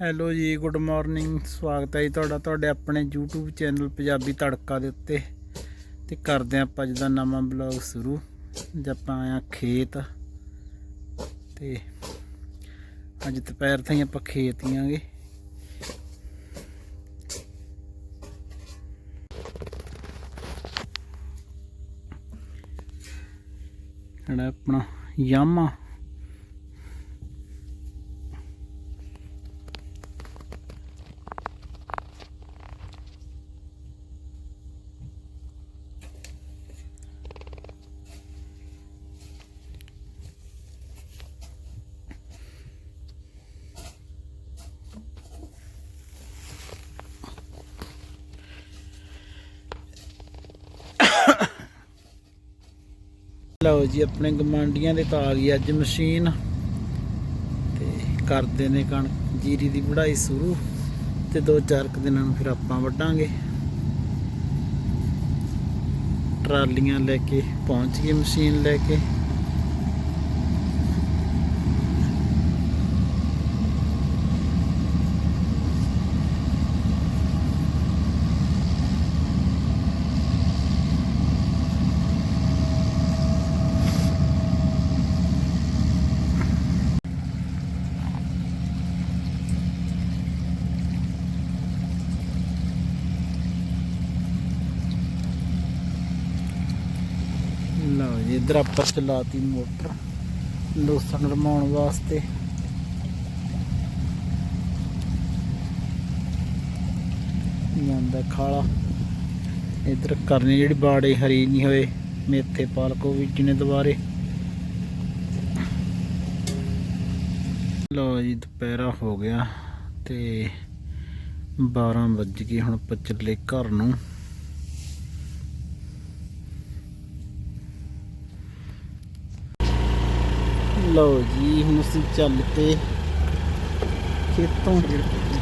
Hello ਜੀ good morning ਸਵਾਗਤ ਹੈ ਜੀ ਤੁਹਾਡਾ, ਤੁਹਾਡੇ ਆਪਣੇ YouTube ਚੈਨਲ ਪੰਜਾਬੀ ਤੜਕਾ ਦੇ ਉੱਤੇ। ਤੇ ਕਰਦੇ ਹਾਂ ਆਪਾਂ ਅੱਜ ਦਾ ਨਵਾਂ ਬਲੌਗ ਸ਼ੁਰੂ, ਅੱਜ ਆਪਾਂ ਆਇਆ ਖੇਤ। ਤੇ ਅੱਜ ਦੁਪਹਿਰ ਤਾਈਂ ਆਪਾਂ ਖੇਤ ਹੀ ਆਂਗੇ ਜਿਹੜਾ ਆਪਣਾ ਯਾਮਾ ਲਓ ਜੀ, ਆਪਣੇ ਗਮਾਂਡੀਆਂ ਦੇ ਤਾਂ ਆ ਗਈ ਅੱਜ ਮਸ਼ੀਨ। ਤੇ ਕਰਦੇ ਨੇ ਕਣਕ, ਜੀਰੀ ਦੀ ਵਢਾਈ ਸ਼ੁਰੂ ਤੇ ਦੋ ਚਾਰ ਕੁ ਦਿਨਾਂ ਨੂੰ ਫਿਰ ਆਪਾਂ ਵੱਢਾਂਗੇ। ਟਰਾਲੀਆਂ ਲੈ ਕੇ ਪਹੁੰਚ ਗਏ ਮਸ਼ੀਨ ਲੈ ਕੇ ਲਓ ਜੀ, ਇਧਰ ਆਪਾਂ ਚਲਾਤੀ ਮੋਟਰ, ਲੋਸਣ ਰਮਾਉਣ ਵਾਸਤੇ। ਜਾਂਦਾ ਖਾਲਾ। ਇਧਰ ਕਰਨੀ ਜਿਹੜੀ ਬਾੜੇ ਹਰੀ ਨਹੀਂ ਹੋਏ, ਮੇਥੇ ਪਾਲਕੋ ਵਿੱਚ ਨੇ ਦੁਬਾਰੇ। ਲਓ ਜੀ, ਦੁਪਹਿਰਾ ਹੋ ਗਿਆ ਤੇ 12 ਵੱਜ ਗਏ ਹੁਣ ਆਪਾਂ ਘਰ ਨੂੰ। ਲਓ ਜੀ ਹੁਣ ਅਸੀਂ ਚੱਲ ਤੇ ਖੇਤੋਂ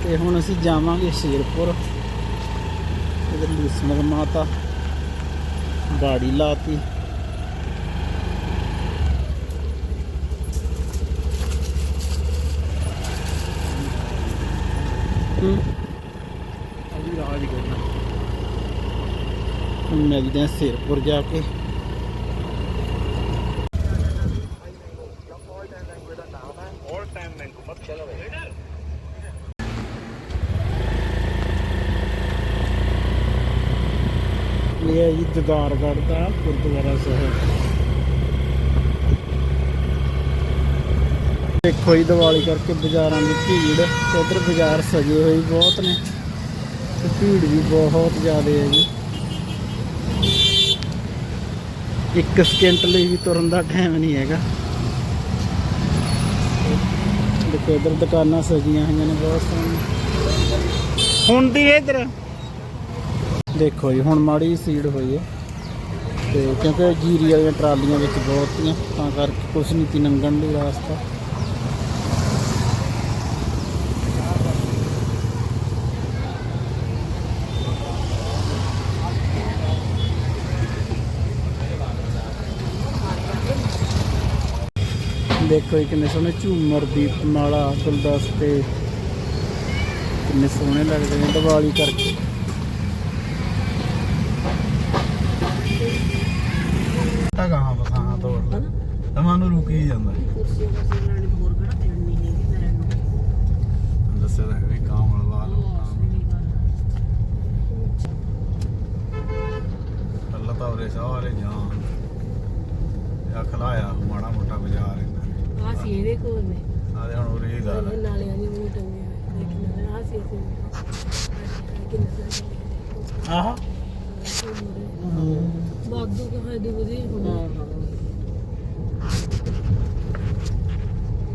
ਤੇ ਹੁਣ ਅਸੀਂ ਜਾਵਾਂਗੇ ਸ਼ੇਰਪੁਰ। ਇਧਰ ਲੂਸਣ ਮਾਤਾ ਬਾੜੀ ਲਾਤੀ। ਹੂੰ। ਅਭੀ ਰਾਜ ਕਰਨਾ। ਹੁਣ ਮਿਲਦੇ ਹਾਂ ਸ਼ੇਰਪੁਰ ਜਾ ਕੇ ਆਲ ਟਾਈਮ ਮੈਨੂੰ ਮਤ ਚਲਾ ਵੇ ਇਹ ਹੈ ਦਾ ਗੁਰਦੁਆਰਾ ਸਾਹਿਬ। ਦੇਖੋ ਜੀ, ਦੀਵਾਲੀ ਕਰਕੇ ਬਾਜ਼ਾਰਾਂ ਦੀ ਭੀੜ, ਉਧਰ ਬਾਜ਼ਾਰ ਸਜੇ ਹੋਏ ਬਹੁਤ ਨੇ। ਤੇ ਭੀੜ ਵੀ ਬਹੁਤ ਜ਼ਿਆਦਾ ਹੈ ਜੀ। ਇੱਕ ਸਕਿੰਟ ਲਈ ਵੀ ਤੁਰਨ ਦਾ ਟਾਈਮ ਨਹੀਂ ਹੈਗਾ। ਦੇਖੋ, ਇਧਰ ਦੁਕਾਨਾਂ ਸਜੀਆਂ ਹੋਈਆਂ ਨੇ ਬਹੁਤ ਸੋਹਣੀਆਂ ਹੁਣ ਦੀ ਇਧਰ ਦੇਖੋ ਜੀ, ਹੁਣ ਮਾੜੀ ਜਿਹੀ ਸੀੜ ਹੋਈ ਹੈ ਤੇ ਕਿਉਂਕਿ ਜੀਰੀ ਵਾਲੀਆਂ ਟਰਾਲੀਆਂ ਵਿੱਚ ਬਹੁਤ ਤੀਆਂ ਤਾਂ ਕਰਕੇ ਕੁਛ ਨਹੀਂ ਤੀ ਲੰਘਣ ਲਈ ਰਾਸਤਾ। ਦੇਖੋ ਜੀ, ਕਿੰਨੇ ਸੋਹਣੇ ਝੂਮਰ ਦੀਪ ਮਾਲਾ, ਗੁਲਦਸਤੇ, ਕਿੰਨੇ ਸੋਹਣੇ ਲੱਗਦੇ ਨੇ ਦੀਵਾਲੀ ਕਰਕੇ। ਤਾਂ ਕਹਾਂ ਬਸਾਂ ਤੋੜ ਲੈ। ਤਮਾਂ ਨੂੰ ਰੁਕੀ ਜਾਂਦਾ। ਕੁਰਸੀਆਂ ਕੁਰਸੀਆਂ ਲੈਣੀ ਹੋਰ ਕਿਹੜਾ ਦੇਣ ਨਹੀਂ ਹੈਗੀ ਲੈਣ ਨੂੰ। ਦੱਸਿਆ ਤਾਂ ਵੀ ਕਾਮ ਲਵਾ ਲਓ ਅੱਲਾ ਤਾਂ ਉਰੇ ਸਾਰੇ ਜਾਨ ਇਹ ਖਲਾਇਆ ਮਾੜਾ ਮੋਟਾ ਬਾਜ਼ਾਰ ਇਹਨਾਂ ਨੇ। ਆ ਸੀ ਇਹਦੇ ਕੋਲ ਨੇ। ਆਦੇ ਹੁਣ ਉਰੇ ਹੀ ਗੱਲ ਇਹ ਨਾਲੇ ਆ ਜੀ ਮੂੰਹ ਟੰਗੇ ਹੋਏ। ਲੇਕਿਨ ਆ ਸੀ ਅਸੀਂ ਕਿੰਨੇ ਆਹ? ਬਾਦੂ ਕੋ ਹੈ ਦੀ ਵਧੀ ਹੁਣ।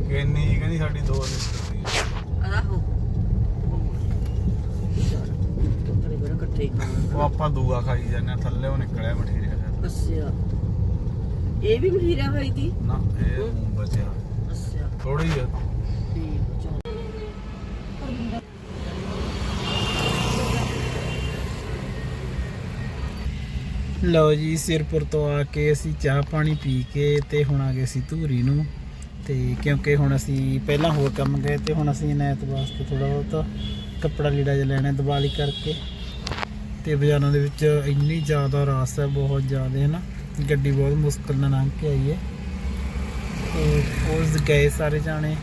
ਕਿੰਨੀ ਕਹਿੰਦੀ ਸਾਡੀ ਦੋ ਨਹੀਂ ਆਹੋ ਤਰੇ ਬੜਾ ਇਕੱਠੇ ਉਹ ਆਪਾਂ ਦੂਆ ਖਾਈ ਜਾਂਦੇ ਆ, ਥੱਲੇ ਉਹ ਨਿਕਲਿਆ ਮਠੀਰੀਆ ਜਿਹਾ। ਅੱਛਾ। ਇਹ ਵੀ ਮਠੀਰਾ ਹੋਈ ਦੀ ਨਾ ਇਹ ਬਚਿਆ। ਅੱਛਾ। ਥੋੜੀ ਜਿਹੀ ਠੀਕ ਲਓ ਜੀ ਸਿਰਪੁਰ ਤੋਂ ਆ ਕੇ ਅਸੀਂ ਚਾਹ ਪਾਣੀ ਪੀ ਕੇ ਤੇ ਹੁਣ ਆ ਗਏ ਸੀ ਧੂਰੀ ਨੂੰ। ਤੇ ਕਿਉਂਕਿ ਹੁਣ ਅਸੀਂ ਪਹਿਲਾਂ ਹੋਰ ਕੰਮ ਗਏ ਤੇ ਹੁਣ ਅਸੀਂ ਨੈਤ ਵਾਸਤੇ ਥੋੜਾ ਬਹੁਤ ਕੱਪੜਾ ਲੀੜਾ ਜਿਹਾ ਲੈਣਾ ਦੀਵਾਲੀ ਕਰਕੇ। ਤੇ ਬਾਜ਼ਾਰਾਂ ਦੇ ਵਿੱਚ ਇੰਨੀ ਜ਼ਿਆਦਾ ਰਾਸ ਹੈ, ਬਹੁਤ ਜ਼ਿਆਦਾ ਹੈ ਨਾ ਗੱਡੀ ਬਹੁਤ ਮੁਸ਼ਕਲ ਨਾਲ ਲੰਘ ਕੇ ਆਈ ਹੈ। ਤੇ ਉਸ ਗਏ ਸਾਰੇ ਜਾਣੇ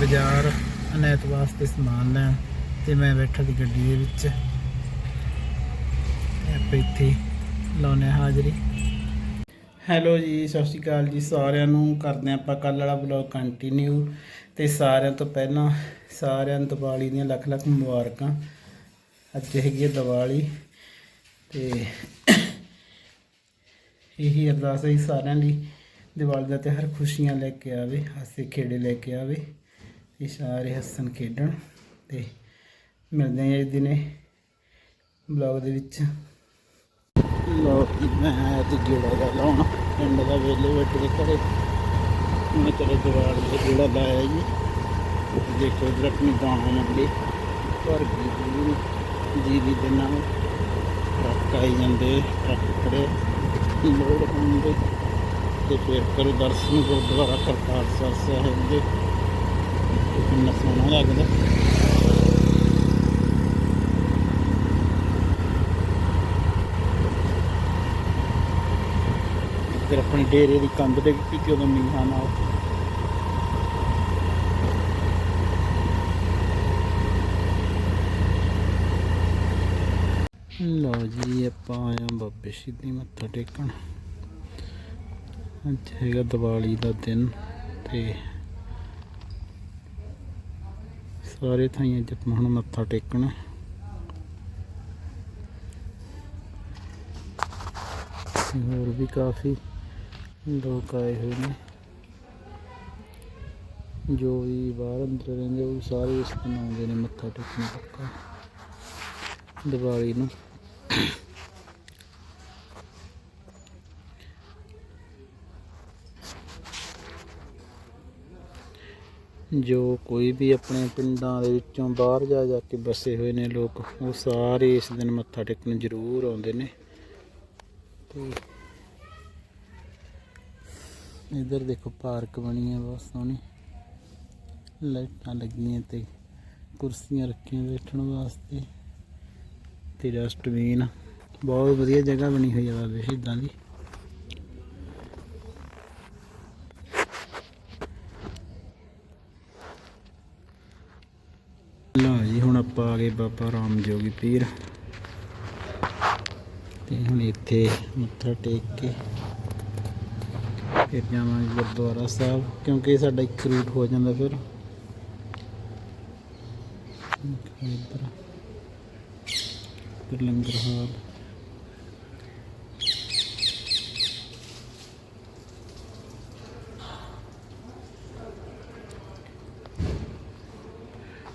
ਬਾਜ਼ਾਰ ਅਨੈਤ ਵਾਸਤੇ ਸਮਾਨ ਲੈਣ ਤੇ ਮੈਂ ਬੈਠਾ ਦੀ ਗੱਡੀ ਦੇ ਵਿੱਚ। ਆਪਾਂ ਇੱਥੇ ਲਾਉਨੇ ਹਾਂ ਹਾਜ਼ਰੀ। ਹੈਲੋ ਜੀ, ਸਤਿ ਸ਼੍ਰੀ ਅਕਾਲ ਜੀ ਸਾਰਿਆਂ ਨੂੰ। ਕਰਦੇ ਹਾਂ ਆਪਾਂ ਕੱਲ ਵਾਲਾ ਬਲੌਗ ਕੰਟੀਨਿਊ ਤੇ ਸਾਰਿਆਂ ਤੋਂ ਪਹਿਲਾਂ, ਸਾਰਿਆਂ ਨੂੰ ਦੀਵਾਲੀ ਦੀਆਂ ਲੱਖ ਲੱਖ ਮੁਬਾਰਕਾਂ। ਅੱਜ ਹੈਗੀ ਹੈ ਦੀਵਾਲੀ। ਤੇ ਇਹੀ ਅਰਦਾਸ ਹੈ ਸਾਰਿਆਂ ਲਈ, ਦੀਵਾਲੀ ਦਾ ਤਿਉਹਾਰ ਖੁਸ਼ੀਆਂ ਲੈ ਕੇ ਆਵੇ, ਹਾਸੇ ਖੇੜੇ ਲੈ ਕੇ ਆਵੇ, ਤੇ ਸਾਰੇ ਹੱਸਣ ਖੇਡਣ। ਤੇ ਮਿਲਦੇ ਹਾਂ ਇਸ ਦਿਨੇ ਬਲੌਗ ਦੇ ਵਿੱਚ। ਲੋ ਮੈਂ ਤੇ ਗੇੜਾ ਦਾ ਲਾਉਣਾ। ਪਿੰਡ ਦਾ ਵੇਲੇ ਬੈਠ ਕੇ ਘਰੇ। ਮੈਂ ਚਲੋ ਦੀਵਾਲੀ ਦਾ ਗੇੜਾ ਲਾਇਆ ਜੀ। ਦੇਖੋ ਇਧਰ ਆਪਣੀ ਦਾਣਾ ਮੰਡੀ ਭਰ ਗਈ ਪੂਰੀ ਜੀ ਦੇ ਨਾਲ ਟਰੱਕ ਆਈ ਜਾਂਦੇ, ਟਰੱਕ ਖੜੇ। ਲੋਡ ਹੁੰਦੇ। ਤੇ ਫਿਰ ਕਰੋ ਦਰਸ਼ਨ ਗੁਰਦੁਆਰਾ ਕਰਤਾਰ ਸਾਹਿਬ ਦੇ। ਤੇ ਕਿੰਨਾ ਸੋਹਣਾ ਲੱਗਦਾ ਫਿਰ ਆਪਣੀ ਡੇਰੇ ਦੀ ਕੰਧ ਤੇ ਕੀਤੀ ਉਦੋਂ ਮੀਂਹਾਂ ਨਾਲ। ਲਓ ਜੀ, ਆਪਾਂ ਆਇਆ ਬਾਬੇ ਸਿੱਧੀ ਮੱਥਾ ਟੇਕਣ। ਅੱਜ ਹੈਗਾ ਦੀਵਾਲੀ ਦਾ ਦਿਨ ਤੇ ਸਾਰੇ ਥਾਈਆਂ 'ਚ ਹੁਣ ਮੱਥਾ ਟੇਕਣਾ। ਹੋਰ ਵੀ ਕਾਫੀ ਲੋਕ ਆਏ ਹੋਏ ਨੇ। ਜੋ ਵੀ ਬਾਹਰ ਅੰਦਰ ਰਹਿੰਦੇ, ਉਹ ਸਾਰੇ ਇਸ ਦਿਨ ਆਉਂਦੇ ਨੇ ਮੱਥਾ ਟੇਕਣ ਪੱਕਾ। ਦੀਵਾਲੀ ਨੂੰ। ਜੋ ਕੋਈ ਵੀ ਆਪਣੇ ਪਿੰਡਾਂ ਦੇ ਵਿੱਚੋਂ ਬਾਹਰ ਜਾ ਜਾ ਕੇ ਵਸੇ ਹੋਏ ਨੇ ਲੋਕ, ਉਹ ਸਾਰੇ ਇਸ ਦਿਨ ਮੱਥਾ ਟੇਕਣ ਜ਼ਰੂਰ ਆਉਂਦੇ ਨੇ। ਤੇ ਇਧਰ ਦੇਖੋ ਪਾਰਕ ਬਣੀ ਹੈ ਬਹੁਤ ਸੋਹਣੀ। ਲਾਈਟਾਂ ਲੱਗੀਆਂ ਤੇ ਕੁਰਸੀਆਂ ਰੱਖੀਆਂ ਬੈਠਣ ਵਾਸਤੇ ਤੇ ਡਸਟਬਿਨ ਬਹੁਤ ਵਧੀਆ ਜਗ੍ਹਾ ਬਣੀ ਹੋਈ ਹੈ ਬਾਬੇ ਸ਼ਹੀਦਾਂ ਦੀ। ਲਓ ਜੀ, ਹੁਣ ਆਪਾਂ ਆ ਗਏ ਬਾਬਾ ਰਾਮ ਜੋਗੀ ਪੀਰ। ਤੇ ਹੁਣ ਇੱਥੇ ਮੱਥਾ ਟੇਕ ਕੇ ਫਿਰ ਜਾਵਾਂਗੇ ਗੁਰਦੁਆਰਾ ਸਾਹਿਬ, ਕਿਉਂਕਿ ਸਾਡਾ ਇੱਕ ਰੂਟ ਹੋ ਜਾਂਦਾ ਫਿਰ। ਇੱਧਰ। ਫਿਰ ਲੰਗਰ ਹਾਲ।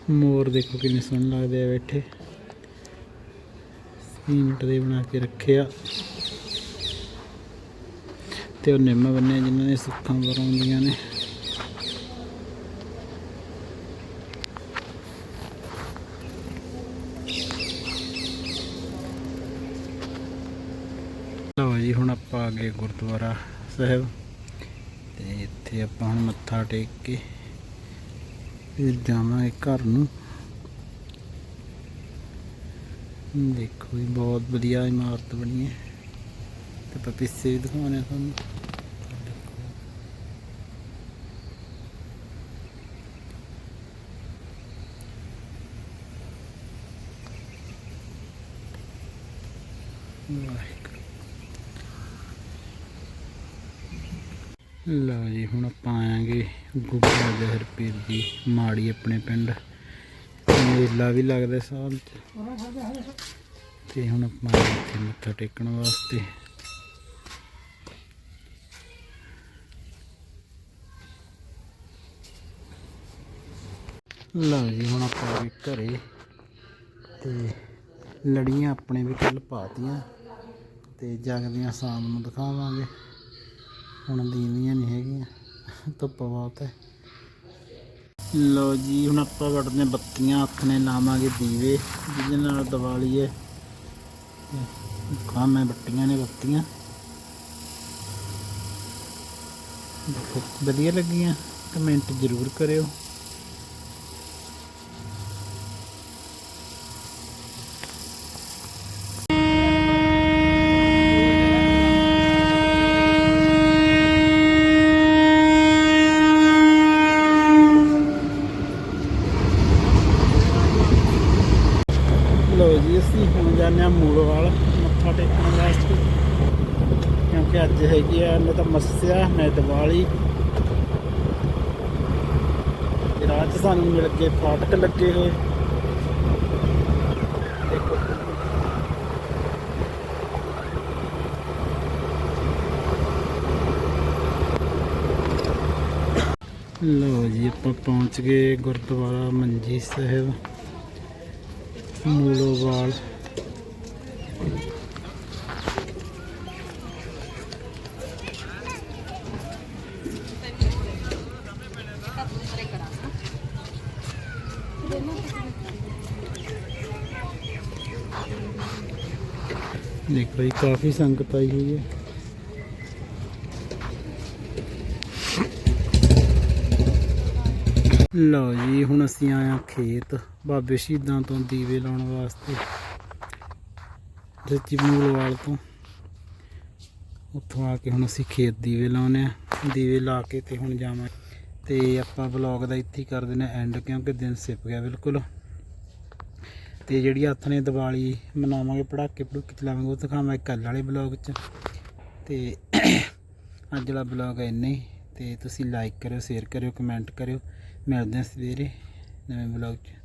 ਮੋਰ ਦੇਖੋ ਕਿੰਨੇ ਸੋਹਣੇ ਲੱਗਦੇ ਆ ਬੈਠੇ। ਸੀਮਟ ਦੇ ਬਣਾ ਕੇ ਰੱਖਿਆ ਤੇ ਉਹ ਨਿੰਮ ਬੰਨੇ ਜਿਨ੍ਹਾਂ ਨੇ ਸੁੱਖਾਂ ਵਰਾਉਂਦੀਆਂ ਨੇ। ਲਓ ਜੀ, ਹੁਣ ਆਪਾਂ ਆ ਗਏ ਗੁਰਦੁਆਰਾ ਸਾਹਿਬ। ਤੇ ਇੱਥੇ ਆਪਾਂ ਹੁਣ ਮੱਥਾ ਟੇਕ ਕੇ ਫਿਰ ਜਾਵਾਂਗੇ ਘਰ ਨੂੰ। ਦੇਖੋ ਜੀ, ਬਹੁਤ ਵਧੀਆ ਇਮਾਰਤ ਬਣੀ ਹੈ। ਤੇ ਆਪਾਂ ਪਿੱਛੇ ਵੀ ਦਿਖਾਉਣੇ ਆ ਤੁਹਾਨੂੰ। ਲਓ ਜੀ, ਹੁਣ ਆਪਾਂ ਆਵਾਂਗੇ ਗੁੱਗਾ ਜ਼ਹਿਰ ਪੀਰ ਜੀ, ਮਾੜੀ ਆਪਣੇ ਪਿੰਡ। ਮੇਲਾ ਵੀ ਲੱਗਦਾ ਸਾਲ ਚ। ਤੇ ਹੁਣ ਆਪਾਂ ਇੱਥੇ ਮੱਥਾ ਟੇਕਣ ਵਾਸਤੇ। ਲਓ ਜੀ, ਹੁਣ ਆਪਾਂ ਵੀ ਘਰੇ ਤੇ ਲੜੀਆਂ ਆਪਣੇ ਵੀ ਕੱਲ ਪਾਤੀਆਂ। ਤੇ ਜਗਦੀਆਂ ਸ਼ਾਮ ਨੂੰ ਦਿਖਾਵਾਂਗੇ। ਹੁਣ ਦੀਵੀਆਂ ਨਹੀਂ ਹੈਗੀਆਂ। ਧੁੱਪ ਬਹੁਤ ਹੈ। ਲਓ ਜੀ, ਹੁਣ ਆਪਾਂ ਵੜਦੇ ਹਾਂ ਬੱਤੀਆਂ ਹੱਥ ਨੇ ਲਾਵਾਂਗੇ ਦੀਵੇ। ਜਿਹਦੇ ਨਾਲ ਦੀਵਾਲੀ ਹੈ ਕੰਮ ਹੈ ਬੱਤੀਆਂ ਨੇ ਬੱਤੀਆਂ। ਦੇਖੋ, ਵਧੀਆ ਲੱਗੀਆਂ। ਕਮੈਂਟ ਜ਼ਰੂਰ ਕਰਿਓ ਲੋ ਜੀ ਅਸੀਂ ਹੁਣ ਜਾਂਦੇ ਹਾਂ ਮੂਲੋਵਾਲ ਮੱਥਾ ਟੇਕਣ ਵਾਸਤੇ ਕਿਉਂਕਿ ਅੱਜ ਹੈਗੀ ਆ ਨਾ ਤਾਂ ਮੱਸਿਆ ਨਾ ਦੀਵਾਲੀ। ਤੇ ਸਾਨੂੰ ਮਿਲ ਕੇ ਫਾਟਕ ਲੱਗੇ ਹੋਏ। ਦੇਖੋ ਲੋ ਜੀ, ਆਪਾਂ ਪਹੁੰਚ ਗਏ ਗੁਰਦੁਆਰਾ ਮੰਜੀ ਸਾਹਿਬ। ਮੂਲੋਵਾਲ ਦੇਖੋ ਜੀ ਕਾਫੀ ਸੰਗਤ ਆਈ ਹੋਈ ਹੈ ਲਓ ਜੀ, ਹੁਣ ਅਸੀਂ ਆਏ ਹਾਂ ਖੇਤ। ਬਾਬੇ ਸ਼ਹੀਦਾਂ ਤੋਂ ਦੀਵੇ ਲਾਉਣ ਵਾਸਤੇ। ਸੱਚੀ ਮੂਲਵਾਲ ਤੋਂ। ਉੱਥੋਂ ਆ ਕੇ ਹੁਣ ਅਸੀਂ ਖੇਤ ਦੀਵੇ ਲਾਉਨੇ ਆ ਦੀਵੇ ਲਾ ਕੇ ਤੇ ਹੁਣ ਜਾਵਾਂ। ਤੇ ਆਪਾਂ ਵਲੌਗ ਦਾ ਇੱਥੇ ਕਰ ਦਿੰਦੇ ਐਂਡ ਕਿਉਂਕਿ ਦਿਨ ਸਿਪ ਗਿਆ ਬਿਲਕੁਲ। ਤੇ ਜਿਹੜੀ ਹੱਥ ਨੇ ਦੀਵਾਲੀ ਮਨਾਵਾਂਗੇ, ਪੜਾਕੇ ਪੜੂਕੇ ਚਲਾਵਾਂਗੇ ਉਹ ਦਿਖਾਵਾਂਗੇ ਕੱਲ੍ਹ ਵਾਲੇ ਵਲੌਗ 'ਚ। ਤੇ ਅੱਜ ਵਾਲਾ ਵਲੌਗ ਹੈ ਇੰਨਾ ਹੀ। ਤੇ ਤੁਸੀਂ ਲਾਈਕ ਕਰਿਓ ਸ਼ੇਅਰ ਕਰਿਓ ਕਮੈਂਟ ਕਰਿਓ। ਮਿਲਦੇ ਹਾਂ ਸਵੇਰੇ ਨਵੇਂ ਵਲੌਗ 'ਚ